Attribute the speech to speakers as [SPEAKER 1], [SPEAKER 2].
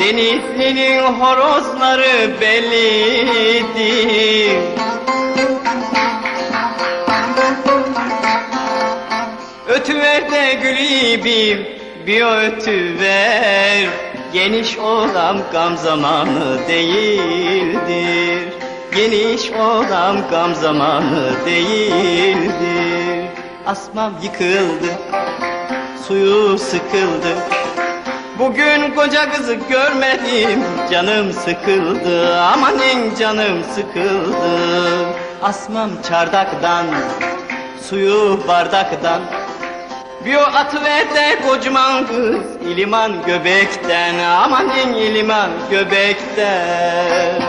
[SPEAKER 1] Denizli'nin horozları bellidir. Ötüver de gülübim bir ötüver. Geniş olam gam zamanı değildir. Geniş olam gam zamanı değildir. Asmam yıkıldı suyu sıkıldı Bugün koca kızı görmedim. Canım sıkıldı amanın canım sıkıldı. Asmam çardaktan Suyu bardaktan. Biyo atıver de kocaman kız İliman göbekten Amanın iliman göbekten.